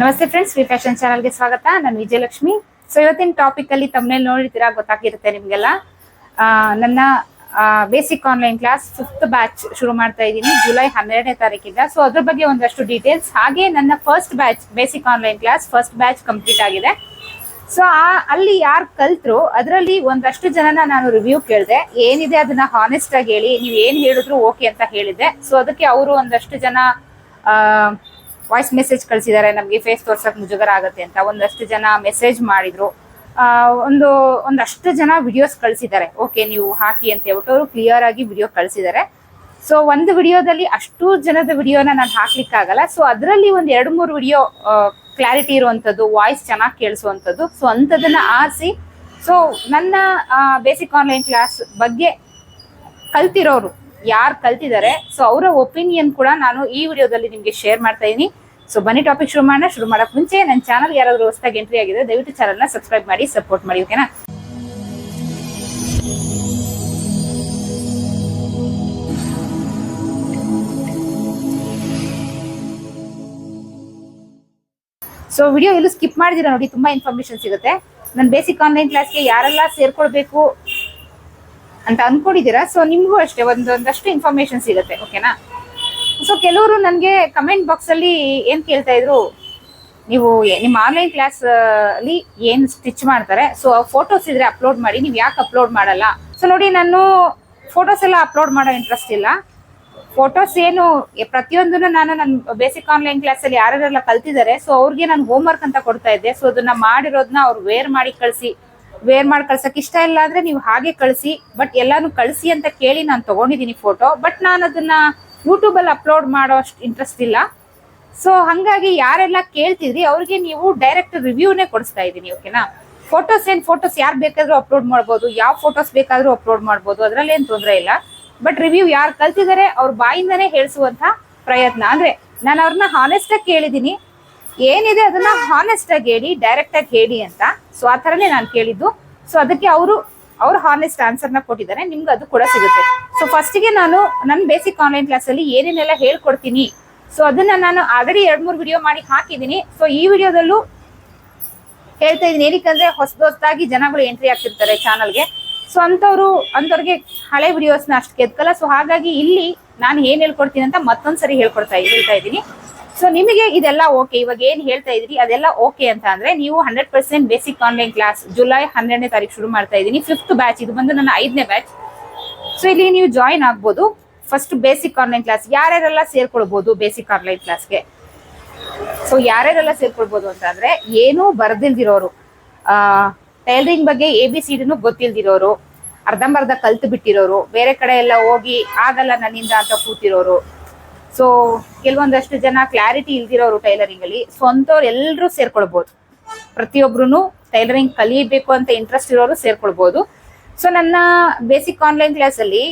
ನಮಸ್ತೆ friends V fashion ಚಾನಲ್ಗೆ ಸ್ವಾಗತ. ನಾನು ವಿಜಯಲಕ್ಷ್ಮಿ. ಸೊ ಇವತ್ತಿನ ಟಾಪಿಕ್ ಅಲ್ಲಿ ತಮ್ಮನೇಲಿ ನೋಡಿರ್ತೀರಾ ಗೊತ್ತಾಗಿರುತ್ತೆ ನಿಮ್ಗೆಲ್ಲ. ನನ್ನ basic online class fifth batch ಶುರು ಮಾಡ್ತಾ ಇದ್ದೀನಿ ಜುಲೈ ಹನ್ನೆರಡನೇ ತಾರೀಕಿಂದ. ಸೊ ಅದ್ರ ಬಗ್ಗೆ ಒಂದಷ್ಟು ಡೀಟೇಲ್ಸ್ ಹಾಗೆ ನನ್ನ first batch basic online class first batch complete ಆಗಿದೆ. ಸೊ ಆ, ಅಲ್ಲಿ ಯಾರು ಕಲ್ತರು, ಅದರಲ್ಲಿ ಒಂದಷ್ಟು ಜನನ ನಾನು ರಿವ್ಯೂ ಕೇಳಿದೆ. ಏನಿದೆ ಅದನ್ನ ಹಾನೆಸ್ಟ್ ಆಗಿ ಹೇಳಿ, ನೀವು ಏನ್ ಹೇಳಿದ್ರು ಓಕೆ ಅಂತ ಹೇಳಿದೆ ಸೊ ಅದಕ್ಕೆ ಅವರು ಒಂದಷ್ಟು ಜನ ವಾಯ್ಸ್ ಮೆಸೇಜ್ ಕಳಿಸಿದ್ದಾರೆ ನಮಗೆ ಫೇಸ್ ತೋರ್ಸಕ್ ಮುಜುಗರ ಆಗುತ್ತೆ ಅಂತ ಒಂದಷ್ಟು ಜನ ಮೆಸೇಜ್ ಮಾಡಿದ್ರು. ಒಂದು, ಒಂದಷ್ಟು ಜನ ವಿಡಿಯೋಸ್ ಕಳಿಸಿದ್ದಾರೆ ಓಕೆ ನೀವು ಹಾಕಿ ಅಂತ ಹೇಳ್ಬಿಟ್ಟು ಅವರು ಕ್ಲಿಯರ್ ಆಗಿ ವಿಡಿಯೋ ಕಳಿಸಿದ್ದಾರೆ ಸೊ ಒಂದು ವಿಡಿಯೋದಲ್ಲಿ ಅಷ್ಟು ಜನದ ವಿಡಿಯೋನ ನಾನು ಹಾಕ್ಲಿಕ್ಕಾಗಲ್ಲ. ಸೊ ಅದರಲ್ಲಿ ಒಂದು ಎರಡು ಮೂರು ವಿಡಿಯೋ ಕ್ಲಾರಿಟಿ ಇರುವಂಥದ್ದು ವಾಯ್ಸ್ ಚೆನ್ನಾಗಿ ಕೇಳಿಸುವಂಥದ್ದು ಸೊ ಅಂಥದ್ದನ್ನ ಆರಿಸಿ ಸೊ ನನ್ನ ಬೇಸಿಕ್ ಆನ್ಲೈನ್ ಕ್ಲಾಸ್ ಬಗ್ಗೆ ಕಲ್ತಿರೋರು ಯಾರು ಕಲ್ತಿದ್ದಾರೆ. ಸೊ ಅವರ ಒಪಿನಿಯನ್ ಕೂಡ ನಾನು ಈ ವಿಡಿಯೋದಲ್ಲಿ ನಿಮಗೆ ಶೇರ್ ಮಾಡ್ತಾ ಇದ್ದೀನಿ ಸೊ ಬನ್ನಿ ಟಾಪಿಕ್ ಶುರು ಮಾಡೋಣ. ಶುರು ಮಾಡೋಕೆ ಮುಂಚೆ ನನ್ನ ಚಾನಲ್ ಯಾರಾದರೂ ಹೊಸದಾಗಿ ಎಂಟ್ರಿ ಆಗಿದೆ ದಯವಿಟ್ಟು ಚಾನಲ್ನ ಸಬ್ಸ್ಕ್ರೈಬ್ ಮಾಡಿ ಸಪೋರ್ಟ್ ಮಾಡಿ ಓಕೆನಾ ಸೊ ವಿಡಿಯೋ ಎಲ್ಲೂ ಸ್ಕಿಪ್ ಮಾಡಿದಿರ ನೋಡಿ, ತುಂಬಾ ಇನ್ಫಾರ್ಮೇಶನ್ ಸಿಗುತ್ತೆ. ನನ್ನ ಬೇಸಿಕ್ ಆನ್ಲೈನ್ ಕ್ಲಾಸ್ಗೆ ಯಾರೆಲ್ಲ ಸೇರ್ಕೊಳ್ಬೇಕು ಅಂತ ಅನ್ಕೊಂಡಿದ್ದೀರಾ? ಸೊ ನಿಮಗೂ ಅಷ್ಟೇ ಒಂದೊಂದಷ್ಟು ಇನ್ಫಾರ್ಮೇಶನ್ ಸಿಗುತ್ತೆ ಓಕೆನಾ ಸೊ ಕೆಲವರು ನನಗೆ ಕಮೆಂಟ್ ಬಾಕ್ಸ್ ಅಲ್ಲಿ ಏನ್ ಕೇಳ್ತಾ ಇದ್ರು, ನೀವು ನಿಮ್ಮ ಆನ್ಲೈನ್ ಕ್ಲಾಸ್ ಅಲ್ಲಿ ಏನ್ ಸ್ಟಿಚ್ ಮಾಡ್ತಾರೆ? ಸೊ ಫೋಟೋಸ್ ಇದ್ರೆ ಅಪ್ಲೋಡ್ ಮಾಡಿ, ನೀವು ಯಾಕೆ ಅಪ್ಲೋಡ್ ಮಾಡಲ್ಲ? ಸೊ ನೋಡಿ, ನಾನು ಫೋಟೋಸ್ ಎಲ್ಲ ಅಪ್ಲೋಡ್ ಮಾಡೋ ಇಂಟ್ರೆಸ್ಟ್ ಇಲ್ಲ. ಫೋಟೋಸ್ ಏನು ಪ್ರತಿಯೊಂದನ್ನು ನಾನು ನನ್ನ ಬೇಸಿಕ್ ಆನ್ಲೈನ್ ಕ್ಲಾಸ್ ಅಲ್ಲಿ ಯಾರೆಲ್ಲ ಕಲ್ತಿದ್ದಾರೆ ಸೊ ಅವ್ರಿಗೆ ನಾನು ಹೋಮ್ ವರ್ಕ್ ಅಂತ ಕೊಡ್ತಾ ಇದ್ದೆ. ಸೊ ಅದನ್ನ ಮಾಡಿರೋದನ್ನ ಅವ್ರು ವೇರ್ ಮಾಡಿ ಕಳಿಸಿ. ವೇರ್ ಮಾಡಿ ಕಳ್ಸಕ್ ಇಷ್ಟ ಇಲ್ಲ ಅಂದ್ರೆ ನೀವು ಹಾಗೆ ಕಳಿಸಿ ಬಟ್ ಎಲ್ಲಾನು ಕಳಿಸಿ ಅಂತ ಕೇಳಿ ನಾನು ತಗೊಂಡಿದ್ದೀನಿ ಫೋಟೋ ಬಟ್ ನಾನು ಅದನ್ನ ಯೂಟ್ಯೂಬ್ ಅಲ್ಲಿ ಅಪ್ಲೋಡ್ ಮಾಡೋ ಅಷ್ಟು ಇಂಟ್ರೆಸ್ಟ್ ಇಲ್ಲ. ಸೊ ಹಂಗಾಗಿ ಯಾರೆಲ್ಲ ಕೇಳ್ತಿದ್ರಿ, ಅವ್ರಿಗೆ ನೀವು ಡೈರೆಕ್ಟ್ ರಿವ್ಯೂನೇ ಕೊಡಿಸ್ತಾ ಇದ್ದೀನಿ ಓಕೆನಾ ಫೋಟೋಸ್ ಏನ್ ಫೋಟೋಸ್ ಯಾರು ಬೇಕಾದ್ರೂ ಅಪ್ಲೋಡ್ ಮಾಡ್ಬೋದು, ಯಾವ ಫೋಟೋಸ್ ಬೇಕಾದ್ರೂ ಅಪ್ಲೋಡ್ ಮಾಡ್ಬೋದು, ಅದ್ರಲ್ಲಿ ಏನು ತೊಂದರೆ ಇಲ್ಲ. ಬಟ್ ರಿವ್ಯೂ ಯಾರು ಕಲ್ತಿದ್ದಾರೆ ಅವ್ರ ಬಾಯಿಂದನೇ ಹೇಳಿಸುವಂತ ಪ್ರಯತ್ನ. ಅಂದ್ರೆ ನಾನು ಅವ್ರನ್ನ ಹಾನೆಸ್ಟ್ ಆಗಿ ಕೇಳಿದ್ದೀನಿ ಏನಿದೆ ಅದನ್ನ ಹಾನೆಸ್ಟ್ ಆಗಿ ಹೇಳಿ ಡೈರೆಕ್ಟ್ ಆಗಿ ಹೇಳಿ ಅಂತ ಸೊ ಆ ಥರನೇ ನಾನು ಕೇಳಿದ್ದು. ಸೊ ಅದಕ್ಕೆ ಅವರು, ಅವ್ರು ಹಾನೆಸ್ಟ್ ಆನ್ಸರ್ನ ಕೊಟ್ಟಿದ್ದಾರೆ. ನಿಮ್ಗೆ ಅದು ಕೂಡ ಸಿಗುತ್ತೆ. ಸೊ ಫಸ್ಟಿಗೆ ನಾನು ನನ್ನ ಬೇಸಿಕ್ ಆನ್ಲೈನ್ ಕ್ಲಾಸಲ್ಲಿ ಏನೇನೆಲ್ಲ ಹೇಳ್ಕೊಡ್ತೀನಿ. ಸೊ ಅದನ್ನ ನಾನು ಆಲ್ರೆಡಿ ಎರಡು ಮೂರು ವಿಡಿಯೋ ಮಾಡಿ ಹಾಕಿದ್ದೀನಿ. ಸೊ ಈ ವಿಡಿಯೋದಲ್ಲೂ ಹೇಳ್ತಾ ಇದೀನಿ ಏನಕ್ಕಂದ್ರೆ ಹೊಸ, ಹೊಸದಾಗಿ ಜನಗಳು ಎಂಟ್ರಿ ಆಗ್ತಿರ್ತಾರೆ ಚಾನಲ್ಗೆ ಸೊ ಅಂಥವ್ರು, ಅಂಥವ್ರಿಗೆ ಹಳೆ ವಿಡಿಯೋಸ್ನ ಅಷ್ಟು ಕೆದ್ಕಲ್ಲ ಸೊ ಹಾಗಾಗಿ ಇಲ್ಲಿ ನಾನು ಏನ್ ಹೇಳ್ಕೊಡ್ತೀನಿ ಅಂತ ಮತ್ತೊಂದ್ಸರಿ ಹೇಳ್ಕೊಡ್ತಾ ಹೇಳ್ತಾ ಇದ್ದೀನಿ. ಸೊ ನಿಮಗೆ ಇದೆಲ್ಲ ಓಕೆ ಇವಾಗ ಏನ್ ಹೇಳ್ತಾ ಇದ್ರಿ? ಅದೆಲ್ಲ ಓಕೆ ಅಂತ ಅಂದ್ರೆ ನೀವು hundred percent basic online class July ಹನ್ನೆರಡನೇ ತಾರೀಕು ಶುರು ಮಾಡ್ತಾ ಇದ್ದೀನಿ. ಫಿಫ್ತ್ ಬ್ಯಾಚ್ ಇದು ಬಂದು ನನ್ನ ಐದನೇ ಬ್ಯಾಚ್ ಸೊ ಇಲ್ಲಿ ನೀವು ಜಾಯಿನ್ ಆಗ್ಬೋದು. ಫಸ್ಟ್ ಬೇಸಿಕ್ ಆನ್ಲೈನ್ ಕ್ಲಾಸ್ ಯಾರ್ಯಾರೆಲ್ಲ ಸೇರ್ಕೊಳ್ಬಹುದು ಬೇಸಿಕ್ ಆನ್ಲೈನ್ ಕ್ಲಾಸ್ಗೆ ಸೊ ಯಾರ್ಯಾರೆಲ್ಲ ಸೇರ್ಕೊಳ್ಬಹುದು ಅಂತ ಅಂದ್ರೆ ಏನೂ ಬರ್ದಿಲ್ದಿರೋರು. ಟೈಲರಿಂಗ್ ಬಗ್ಗೆ ಎ ಬಿ ಸಿ ಡಿನೂ ಗೊತ್ತಿಲ್ದಿರೋರು. ಅರ್ಧಂಬರ್ಧ ಕಲ್ತು ಬಿಟ್ಟಿರೋರು ಬೇರೆ ಕಡೆ ಎಲ್ಲ ಹೋಗಿ, ಆಗಲ್ಲ ನನ್ನಿಂದ ಅಂತ ಕೂತಿರೋರು. ಸೊ ಕೆಲವೊಂದಷ್ಟು ಜನ ಕ್ಲಾರಿಟಿ ಇಲ್ದಿರೋರು ಟೈಲರಿಂಗ್ ಅಲ್ಲಿ ಸ್ವಂತವ್ರು ಎಲ್ಲರೂ ಸೇರ್ಕೊಳ್ಬಹುದು ಪ್ರತಿಯೊಬ್ರು ಟೈಲರಿಂಗ್ ಕಲಿಬೇಕು ಅಂತ ಇಂಟ್ರೆಸ್ಟ್ ಇರೋರು ಸೇರ್ಕೊಳ್ಬಹುದು ಸೊ ನನ್ನ ಬೇಸಿಕ್ ಆನ್ಲೈನ್ ಕ್ಲಾಸ್ ಅಲ್ಲಿ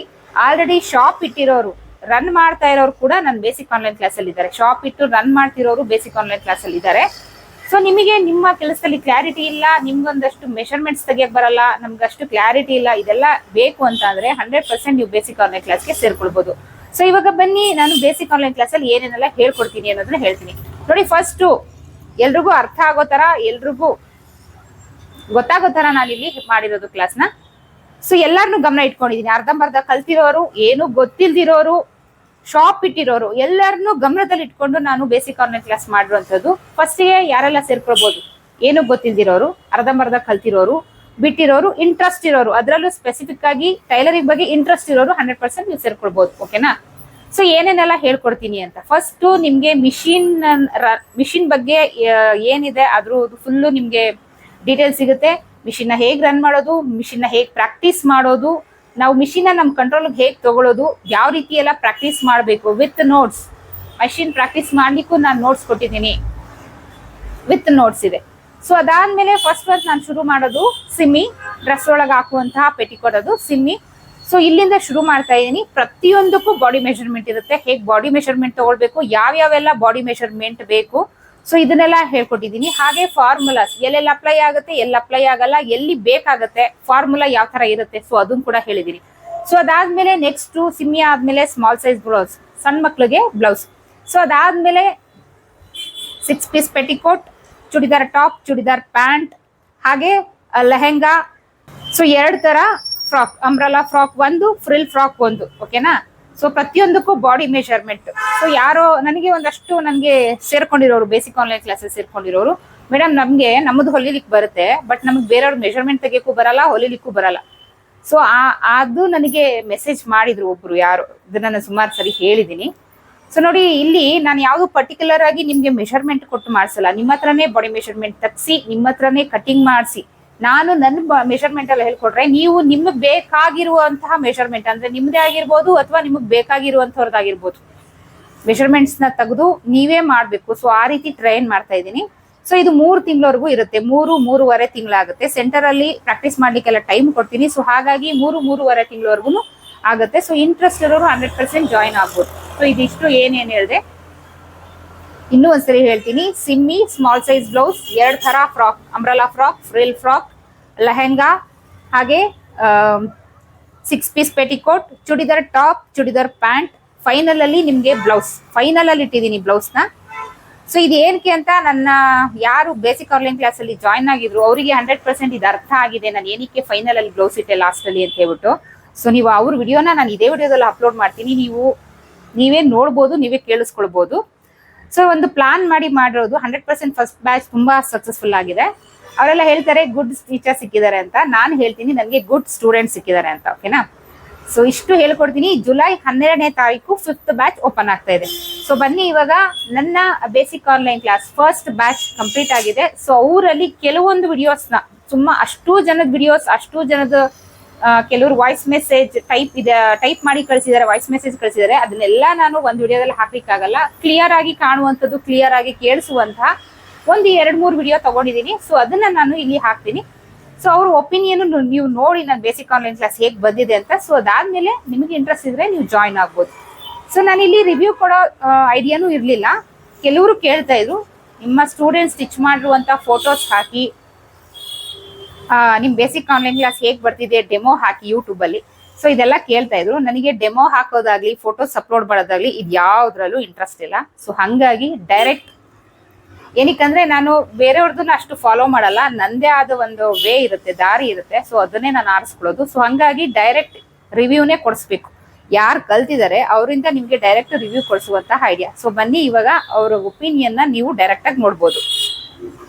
ಆಲ್ರೆಡಿ ಶಾಪ್ ಇಟ್ಟಿರೋರು ರನ್ ಮಾಡ್ತಾ ಇರೋರು ಕೂಡ ನನ್ನ ಬೇಸಿಕ್ ಆನ್ಲೈನ್ ಕ್ಲಾಸ್ ಅಲ್ಲಿ ಇದ್ದಾರೆ. ಶಾಪ್ ಇಟ್ಟು ರನ್ ಮಾಡ್ತಿರೋರು ಬೇಸಿಕ್ ಆನ್ಲೈನ್ ಕ್ಲಾಸ್ ಅಲ್ಲಿ ಇದ್ದಾರೆ. ಸೊ ನಿಮಗೆ ನಿಮ್ಮ ಕೆಲಸದಲ್ಲಿ ಕ್ಲಾರಿಟಿ ಇಲ್ಲ, ನಿಮ್ಗೊಂದಷ್ಟು ಮೆಷರ್ಮೆಂಟ್ಸ್ ತೆಗಿಯಕ್ ಬರಲ್ಲ, ನಮ್ಗಷ್ಟು ಕ್ಲಾರಿಟಿ ಇಲ್ಲ, ಇದೆಲ್ಲ ಬೇಕು ಅಂತ ಅಂದ್ರೆ ಹಂಡ್ರೆಡ್ ಪರ್ಸೆಂಟ್ ನೀವು ಬೇಸಿಕ್ ಆನ್ಲೈನ್ ಕ್ಲಾಸ್ಗೆ ಸೇರ್ಕೊಳ್ಬೋದು. ಸೊ ಇವಾಗ ಬನ್ನಿ, ನಾನು ಬೇಸಿಕ್ ಆನ್ಲೈನ್ ಕ್ಲಾಸಲ್ಲಿ ಏನೇನೆಲ್ಲ ಹೇಳ್ಕೊಡ್ತೀನಿ ಅನ್ನೋದನ್ನ ಹೇಳ್ತೀನಿ. ನೋಡಿ ಫಸ್ಟು ಎಲ್ರಿಗೂ ಅರ್ಥ ಆಗೋ ತರ ಎಲ್ರಿಗೂ ಗೊತ್ತಾಗೋ ತರ ನಾನು ಇಲ್ಲಿ ಮಾಡಿರೋದು ಕ್ಲಾಸ್ನ ಸೊ ಎಲ್ಲಾರನು ಗಮನ ಇಟ್ಕೊಂಡಿದೀನಿ. ಅರ್ಧಂಬರ್ಧ ಕಲ್ತಿರೋರು, ಏನು ಗೊತ್ತಿಲ್ದಿರೋರು ಶಾಪ್ ಇಟ್ಟಿರೋರು ಎಲ್ಲರನ್ನು ಗಮನದಲ್ಲಿ ಇಟ್ಕೊಂಡು ನಾನು ಬೇಸಿಕ್ ಆನ್ಲೈನ್ ಕ್ಲಾಸ್ ಮಾಡಿರುವಂಥದ್ದು. ಫಸ್ಟಿಗೆ ಯಾರೆಲ್ಲ ಸೇರ್ಕೊಳ್ಬೋದು? ಏನು ಗೊತ್ತಿಲ್ದಿರೋರು ಅರ್ಧಂಬರ್ಧ ಕಲ್ತಿರೋರು ಬಿಟ್ಟಿರೋರು ಇಂಟ್ರೆಸ್ಟ್ ಇರೋರು. ಅದರಲ್ಲೂ ಸ್ಪೆಸಿಫಿಕ್ ಆಗಿ ಟೈಲರಿಂಗ್ ಬಗ್ಗೆ ಇಂಟ್ರೆಸ್ಟ್ ಇರೋರು ಹಂಡ್ರೆಡ್ ಪರ್ಸೆಂಟ್ ನೀವು ಸೇರ್ಕೊಳ್ಬಹುದು ಓಕೆನಾ ಸೊ ಏನೇನೆಲ್ಲ ಹೇಳ್ಕೊಡ್ತೀನಿ ಅಂತ. ಫಸ್ಟ್ ನಿಮ್ಗೆ ಮಿಷಿನ್ ಮಿಷಿನ್ ಬಗ್ಗೆ ಏನಿದೆ ಅದ್ರದ್ದು ಫುಲ್ಲು ನಿಮ್ಗೆ ಡೀಟೇಲ್ ಸಿಗುತ್ತೆ. ಮಿಷಿನ್ನ ಹೇಗೆ ರನ್ ಮಾಡೋದು ಮಿಷಿನ್ನ ಹೇಗೆ ಪ್ರಾಕ್ಟೀಸ್ ಮಾಡೋದು, ನಾವು ಮಿಷಿನ್ನ ನಮ್ಮ ಕಂಟ್ರೋಲ್ಗೆ ಹೇಗೆ ತಗೊಳ್ಳೋದು ಯಾವ ರೀತಿ ಎಲ್ಲ ಪ್ರಾಕ್ಟೀಸ್ ಮಾಡಬೇಕು ವಿತ್ ನೋಟ್ಸ್ ಮಷಿನ್ ಪ್ರಾಕ್ಟೀಸ್ ಮಾಡಲಿಕ್ಕೂ ನಾನು ನೋಟ್ಸ್ ಕೊಟ್ಟಿದ್ದೀನಿ. ವಿತ್ ನೋಟ್ಸ್ ಇದೆ. ಸೊ ಅದಾದ್ಮೇಲೆ ಫಸ್ಟ್ ಫಸ್ಟ್ ನಾನು ಶುರು ಮಾಡೋದು ಸಿಮ್ಮಿ ಡ್ರೆಸ್ ಒಳಗೆ ಹಾಕುವಂತಹ ಪೆಟಿಕೋಟ್ ಅದು ಸಿಮ್ಮಿ. ಸೊ ಇಲ್ಲಿಂದ ಶುರು ಮಾಡ್ತಾ ಇದ್ದೀನಿ ಪ್ರತಿಯೊಂದಕ್ಕೂ ಬಾಡಿ ಮೆಷರ್ಮೆಂಟ್ ಇರುತ್ತೆ. ಹೇಗೆ ಬಾಡಿ ಮೆಷರ್ಮೆಂಟ್ ತಗೊಳ್ಬೇಕು, ಯಾವ್ಯಾವೆಲ್ಲ ಬಾಡಿ ಮೆಷರ್ಮೆಂಟ್ ಬೇಕು. ಸೊ ಇದನ್ನೆಲ್ಲ ಹೇಳ್ಕೊಟ್ಟಿದ್ದೀನಿ ಹಾಗೆ ಫಾರ್ಮುಲಾಸ್ ಎಲ್ಲೆಲ್ಲಿ ಅಪ್ಲೈ ಆಗುತ್ತೆ, ಎಲ್ಲಿ ಅಪ್ಲೈ ಆಗಲ್ಲ, ಎಲ್ಲಿ ಬೇಕಾಗುತ್ತೆ ಫಾರ್ಮುಲಾ ಯಾವ ತರ ಇರುತ್ತೆ. ಸೊ ಅದನ್ನು ಕೂಡ ಹೇಳಿದ್ದೀನಿ ಸೊ ಅದಾದ್ಮೇಲೆ ನೆಕ್ಸ್ಟ್ ಸಿಮ್ಮಿ ಆದ್ಮೇಲೆ ಸ್ಮಾಲ್ ಸೈಜ್ ಬ್ಲೌಸ್ ಸಣ್ಣ ಮಕ್ಳಿಗೆ ಬ್ಲೌಸ್ ಸೊ ಅದಾದ್ಮೇಲೆ six piece petticoat churidar top, churidar pant, ಹಾಗೆ ಲೆಹೆಂಗಾ. ಸೊ ಎರಡು ತರ ಫ್ರಾಕ್, ಅಂಬ್ರಲಾ ಫ್ರಾಕ್ ಒಂದು, ಫ್ರಿಲ್ ಫ್ರಾಕ್ ಒಂದು, ಓಕೆನಾ? ಸೊ ಪ್ರತಿಯೊಂದಕ್ಕೂ ಬಾಡಿ ಮೆಷರ್ಮೆಂಟ್ ಸೊ ಯಾರೋ, ನನಗೆ ಒಂದಷ್ಟು ನನಗೆ ಸೇರ್ಕೊಂಡಿರೋರು ಬೇಸಿಕ್ ಆನ್ಲೈನ್ ಕ್ಲಾಸಸ್ ಸೇರ್ಕೊಂಡಿರೋರು ಮೇಡಮ್ ನಮಗೆ ನಮ್ಮದು ಹೊಲಿಲಿಕ್ಕೆ ಬರುತ್ತೆ ಬಟ್ ನಮಗೆ ಬೇರೆಯವ್ರ ಮೆಷರ್ಮೆಂಟ್ ತೆಗಿಯಕ್ಕೂ ಬರಲ್ಲ, ಹೊಲಿಲಿಕ್ಕೂ ಬರಲ್ಲ. ಸೊ ಆ, ಅದು ನನಗೆ ಮೆಸೇಜ್ ಮಾಡಿದ್ರು ಒಬ್ರು ಯಾರು. ಇದನ್ನ ನಾನು ಸುಮಾರು ಸರಿ ಹೇಳಿದ್ದೀನಿ ಸೊ ನೋಡಿ, ಇಲ್ಲಿ ನಾನು ಯಾವುದು ಪರ್ಟಿಕ್ಯುಲರ್ ಆಗಿ ನಿಮ್ಗೆ ಮೆಷರ್ಮೆಂಟ್ ಕೊಟ್ಟು ಮಾಡಿಸಲ್ಲ. ನಿಮ್ಮ ಹತ್ರನೇ ಬಾಡಿ ಮೆಷರ್ಮೆಂಟ್ ತಗ್ಸಿ, ನಿಮ್ಮ ಹತ್ರನೇ ಕಟಿಂಗ್ ಮಾಡಿಸಿ. ನಾನು ನನ್ನ ಮೆಷರ್ಮೆಂಟ್ ಅಲ್ಲಿ ಹೇಳ್ಕೊಟ್ರೆ ನೀವು ನಿಮಗೆ ಬೇಕಾಗಿರುವಂತಹ ಮೆಷರ್ಮೆಂಟ್ ಅಂದ್ರೆ ನಿಮ್ದೇ ಆಗಿರ್ಬೋದು ಅಥವಾ ನಿಮಗೆ ಬೇಕಾಗಿರುವಂತವ್ರದ್ದಾಗಿರ್ಬೋದು ಮೆಷರ್ಮೆಂಟ್ಸ್ನ ತೆಗೆದು ನೀವೇ ಮಾಡಬೇಕು. ಸೊ ಆ ರೀತಿ ಟ್ರೈನ್ ಮಾಡ್ತಾ ಇದ್ದೀನಿ. ಸೊ ಇದು ಮೂರು ತಿಂಗಳವರೆಗೂ ಇರುತ್ತೆ. ಮೂರು, ಮೂರುವರೆ ತಿಂಗಳಾಗುತ್ತೆ. ಸೆಂಟರ್ ಅಲ್ಲಿ ಪ್ರಾಕ್ಟೀಸ್ ಮಾಡ್ಲಿಕ್ಕೆಲ್ಲ ಟೈಮ್ ಕೊಡ್ತೀನಿ. ಸೊ ಹಾಗಾಗಿ ಮೂರು, ಮೂರುವರೆ ತಿಂಗಳವರೆಗೂ ಆಗುತ್ತೆ. ಸೊ ಇಂಟ್ರೆಸ್ಟ್ ಇರೋರು ಹಂಡ್ರೆಡ್ ಪರ್ಸೆಂಟ್ ಜಾಯಿನ್ ಆಗ್ಬೋದು. ಸೊ ಇದಿಷ್ಟು ಏನೇನು ಹೇಳಿದೆ? ಇನ್ನೂ ಒಂದ್ಸರಿ ಹೇಳ್ತೀನಿ. ಸಿಮ್ಮಿ ಸ್ಮಾಲ್ ಸೈಜ್ ಬ್ಲೌಸ್ ಎರಡು ಥರ frock umbrella frock frill frock lehenga, ಹಾಗೆ six piece petticoat churidar top, churidar pant final ಅಲ್ಲಿ ನಿಮಗೆ ಬ್ಲೌಸ್ ಫೈನಲ್ ಅಲ್ಲಿ ಇಟ್ಟಿದ್ದೀನಿ ಬ್ಲೌಸ್ನ ಸೊ ಇದು ಏನಕ್ಕೆ ಅಂತ ನನ್ನ ಯಾರು ಬೇಸಿಕ್ ಆನ್ಲೈನ್ ಕ್ಲಾಸ್ ಅಲ್ಲಿ ಜಾಯ್ನ್ ಆಗಿದ್ರು, ಅವರಿಗೆ ಹಂಡ್ರೆಡ್ ಪರ್ಸೆಂಟ್ ಇದು ಅರ್ಥ ಆಗಿದೆ. ನಾನು ಏನಕ್ಕೆ ಫೈನಲ್ ಅಲ್ಲಿ ಬ್ಲೌಸ್ ಇಟ್ಟೆ ಲಾಸ್ಟಲ್ಲಿ ಅಂತ ಹೇಳ್ಬಿಟ್ಟು. ಸೊ ನೀವು ಅವ್ರ ವಿಡಿಯೋನ ನಾನು ಇದೇ ವಿಡಿಯೋದಲ್ಲಿ ಅಪ್ಲೋಡ್ ಮಾಡ್ತೀನಿ. ನೀವು ನೀವೇ ನೋಡ್ಬೋದು, ನೀವೇ ಕೇಳಿಸ್ಕೊಳ್ಬೋದು. ಸೊ ಒಂದು ಪ್ಲಾನ್ ಮಾಡಿ ಮಾಡಿರೋದು ಹಂಡ್ರೆಡ್ ಪರ್ಸೆಂಟ್ ಫಸ್ಟ್ ಬ್ಯಾಚ್ ತುಂಬಾ ಸಕ್ಸಸ್ಫುಲ್ ಆಗಿದೆ. ಅವರೆಲ್ಲ ಹೇಳ್ತಾರೆ ಗುಡ್ ಟೀಚರ್ ಸಿಕ್ಕಿದ್ದಾರೆ ಅಂತ. ನಾನು ಹೇಳ್ತೀನಿ, ನನಗೆ ಗುಡ್ ಸ್ಟೂಡೆಂಟ್ ಸಿಕ್ಕಿದ್ದಾರೆ ಅಂತ. ಓಕೆನಾ ಸೊ ಇಷ್ಟು ಹೇಳ್ಕೊಡ್ತೀನಿ. ಜುಲೈ ಹನ್ನೆರಡನೇ ತಾರೀಕು ಫಿಫ್ತ್ ಬ್ಯಾಚ್ ಓಪನ್ ಆಗ್ತಾ ಇದೆ. ಸೊ ಬನ್ನಿ ಇವಾಗ ನನ್ನ basic online class first batch complete ಆಗಿದೆ. ಸೊ ಅವರಲ್ಲಿ ಕೆಲವೊಂದು ವಿಡಿಯೋಸ್ನ ಸುಮ್ಮ ಅಷ್ಟು ಜನದ ವಿಡಿಯೋಸ್ ಅಷ್ಟು ಜನದ ಕೆಲವರು ವಾಯ್ಸ್ ಮೆಸೇಜ್ ಟೈಪ್ ಇದೆ ಟೈಪ್ ಮಾಡಿ ಕಳಿಸಿದ್ದಾರೆ ವಾಯ್ಸ್ ಮೆಸೇಜ್ ಕಳಿಸಿದ್ದಾರೆ ಅದನ್ನೆಲ್ಲ ನಾನು ಒಂದು ವಿಡಿಯೋದಲ್ಲಿ ಹಾಕ್ಲಿಕ್ಕಾಗಲ್ಲ. ಕ್ಲಿಯರ್ ಆಗಿ ಕಾಣುವಂಥದ್ದು ಕ್ಲಿಯರ್ ಆಗಿ ಕೇಳಿಸುವಂತಹ ಒಂದು ಎರಡು ಮೂರು ವಿಡಿಯೋ ತಗೊಂಡಿದ್ದೀನಿ ಸೊ ಅದನ್ನ ನಾನು ಇಲ್ಲಿ ಹಾಕ್ತೀನಿ. ಸೊ ಅವ್ರ ಒಪಿನಿಯನ್ ನೀವು ನೋಡಿ ನಾನು ಬೇಸಿಕ್ ಆನ್ಲೈನ್ ಕ್ಲಾಸ್ ಹೇಗೆ ಬಂದಿದೆ ಅಂತ. ಸೊ ಅದಾದ್ಮೇಲೆ ನಿಮಗೆ ಇಂಟ್ರೆಸ್ಟ್ ಇದ್ರೆ ನೀವು ಜಾಯ್ನ್ ಆಗ್ಬೋದು. ಸೊ ನಾನು ಇಲ್ಲಿ ರಿವ್ಯೂ ಕೊಡೋ ಐಡಿಯಾನೂ ಇರಲಿಲ್ಲ. ಕೆಲವರು ಕೇಳ್ತಾ ಇದ್ರು. ನಿಮ್ಮ ಸ್ಟೂಡೆಂಟ್ ಸ್ಟಿಚ್ ಮಾಡಿರುವಂಥ ಫೋಟೋಸ್ ಹಾಕಿ ಆ, ನಿಮ್ ಬೇಸಿಕ್ ಆನ್ಲೈನ್ ಕ್ಲಾಸ್ ಹೇಗ್ ಬರ್ತಿದೆ ಡೆಮೋ ಹಾಕಿ ಯೂಟ್ಯೂಬ್ ಅಲ್ಲಿ. ಸೊ ಇದೆಲ್ಲ ಕೇಳ್ತಾ ಇದ್ರು. ನನಗೆ ಡೆಮೋ ಹಾಕೋದಾಗ್ಲಿ ಫೋಟೋಸ್ ಅಪ್ಲೋಡ್ ಮಾಡೋದಾಗ್ಲಿ ಇದು ಯಾವ್ದ್ರಲ್ಲೂ ಇಂಟ್ರೆಸ್ಟ್ ಇಲ್ಲ. ಸೊ ಹಂಗಾಗಿ ಡೈರೆಕ್ಟ್ ಏನಕ್ಕಂದ್ರೆ ನಾನು ಬೇರೆಯವ್ರದನ್ನ ಅಷ್ಟು ಫಾಲೋ ಮಾಡಲ್ಲ. ನಂದೇ ಆದ ಒಂದು ವೇ ಇರುತ್ತೆ ದಾರಿ ಇರುತ್ತೆ. ಸೊ ಅದನ್ನೇ ನಾನು ಆರಿಸ್ಕೊಳ್ಳೋದು. ಸೊ ಹಂಗಾಗಿ ಡೈರೆಕ್ಟ್ ರಿವ್ಯೂನೇ ಕೊಡಿಸ್ಬೇಕು. ಯಾರು ಕಲ್ತಿದ್ದಾರೆ ಅವರಿಂದ ನಿಮಗೆ ಡೈರೆಕ್ಟ್ ರಿವ್ಯೂ ಕೊಡಿಸುವಂತಹ ಐಡಿಯಾ ಸೊ ಬನ್ನಿ ಇವಾಗ ಅವರ ಒಪಿನಿಯನ್ನ ನೀವು ಡೈರೆಕ್ಟ್ ಆಗಿ ನೋಡ್ಬೋದು.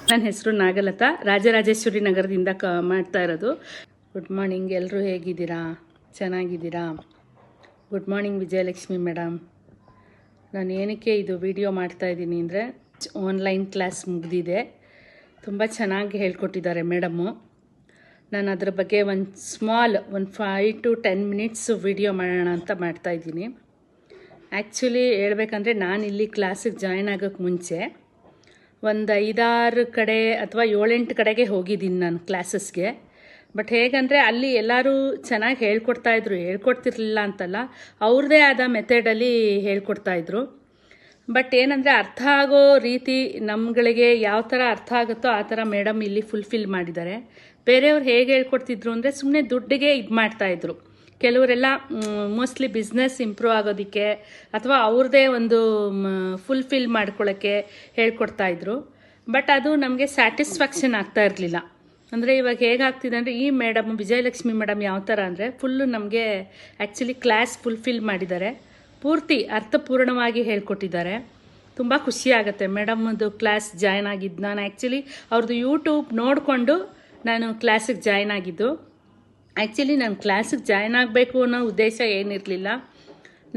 ನನ್ನ ಹೆಸರು ನಾಗಲತಾ. ರಾಜರಾಜೇಶ್ವರಿ ನಗರದಿಂದ ಕ ಮಾಡ್ತಾ ಇರೋದು. ಗುಡ್ ಮಾರ್ನಿಂಗ್ ಎಲ್ಲರೂ ಹೇಗಿದ್ದೀರಾ? ಚೆನ್ನಾಗಿದ್ದೀರಾ? ಗುಡ್ ಮಾರ್ನಿಂಗ್ ವಿಜಯಲಕ್ಷ್ಮಿ ಮೇಡಮ್ ನಾನು ಏನಕ್ಕೆ ಇದು ವಿಡಿಯೋ ಮಾಡ್ತಾ ಇದ್ದೀನಿ ಅಂದರೆ ಆನ್ಲೈನ್ ಕ್ಲಾಸ್ ಮುಗಿದಿದೆ. ತುಂಬ ಚೆನ್ನಾಗಿ ಹೇಳ್ಕೊಟ್ಟಿದ್ದಾರೆ ಮೇಡಮ್ಮು ನಾನು ಅದ್ರ ಬಗ್ಗೆ ಒಂದು ಸ್ಮಾಲ್ ಒಂದು five to ten minutes video ಮಾಡೋಣ ಅಂತ ಮಾಡ್ತಾ ಇದ್ದೀನಿ. ಆ್ಯಕ್ಚುಲಿ ಹೇಳ್ಬೇಕಂದ್ರೆ ನಾನು ಇಲ್ಲಿ ಕ್ಲಾಸಿಗೆ ಜಾಯ್ನ್ ಆಗೋಕ್ಕೆ ಮುಂಚೆ ಒಂದು ಐದಾರು ಕಡೆ ಅಥವಾ ಏಳೆಂಟು ಕಡೆಗೆ ಹೋಗಿದ್ದೀನಿ ನಾನು ಕ್ಲಾಸಸ್ಗೆ. ಬಟ್ ಹೇಗಂದರೆ ಅಲ್ಲಿ ಎಲ್ಲರೂ ಚೆನ್ನಾಗಿ ಹೇಳ್ಕೊಡ್ತಾಯಿದ್ರು ಹೇಳ್ಕೊಡ್ತಿರ್ಲಿಲ್ಲ ಅಂತಲ್ಲ ಅವ್ರದ್ದೇ ಆದ ಮೆಥಡಲ್ಲಿ ಹೇಳ್ಕೊಡ್ತಾಯಿದ್ರು ಬಟ್ ಏನಂದರೆ ಅರ್ಥ ಆಗೋ ರೀತಿ ನಮ್ಗಳಿಗೆ ಯಾವ ಥರ ಅರ್ಥ ಆಗುತ್ತೋ ಆ ಥರ ಮೇಡಮ್ ಇಲ್ಲಿ ಫುಲ್ಫಿಲ್ ಮಾಡಿದ್ದಾರೆ. ಬೇರೆಯವ್ರು ಹೇಗೆ ಹೇಳ್ಕೊಡ್ತಿದ್ರು ಅಂದರೆ ಸುಮ್ಮನೆ ದುಡ್ಡಿಗೆ ಇದು ಮಾಡ್ತಾಯಿದ್ರು ಕೆಲವರೆಲ್ಲ ಮೋಸ್ಟ್ಲಿ ಬಿಸ್ನೆಸ್ ಇಂಪ್ರೂವ್ ಆಗೋದಕ್ಕೆ ಅಥವಾ ಅವ್ರದ್ದೇ ಒಂದು ಫುಲ್ಫಿಲ್ ಮಾಡ್ಕೊಳ್ಳೋಕ್ಕೆ ಹೇಳ್ಕೊಡ್ತಾಯಿದ್ರು ಬಟ್ ಅದು ನಮಗೆ ಸ್ಯಾಟಿಸ್ಫ್ಯಾಕ್ಷನ್ ಆಗ್ತಾ ಇರಲಿಲ್ಲ. ಅಂದರೆ ಇವಾಗ ಹೇಗಾಗ್ತಿದೆ ಅಂದರೆ ಈ ಮೇಡಮ್ ವಿಜಯಲಕ್ಷ್ಮಿ ಮೇಡಮ್ ಯಾವ ಥರ ಅಂದರೆ ಫುಲ್ಲು ನಮಗೆ ಆ್ಯಕ್ಚುಲಿ ಕ್ಲಾಸ್ ಫುಲ್ಫಿಲ್ ಮಾಡಿದ್ದಾರೆ. ಪೂರ್ತಿ ಅರ್ಥಪೂರ್ಣವಾಗಿ ಹೇಳ್ಕೊಟ್ಟಿದ್ದಾರೆ. ತುಂಬ ಖುಷಿ ಆಗುತ್ತೆ. ಮೇಡಮ್ಮದು ಕ್ಲಾಸ್ ಜಾಯ್ನ್ ಆಗಿದ್ದು. ನಾನು ಆ್ಯಕ್ಚುಲಿ ಅವ್ರದ್ದು ಯೂಟ್ಯೂಬ್ ನೋಡಿಕೊಂಡು ನಾನು ಕ್ಲಾಸಿಗೆ ಜಾಯ್ನ್ ಆಗಿದ್ದು. ಆ್ಯಕ್ಚುಲಿ ನಾನು ಕ್ಲಾಸಿಗೆ ಜಾಯ್ನ್ ಆಗಬೇಕು ಅನ್ನೋ ಉದ್ದೇಶ ಏನಿರಲಿಲ್ಲ.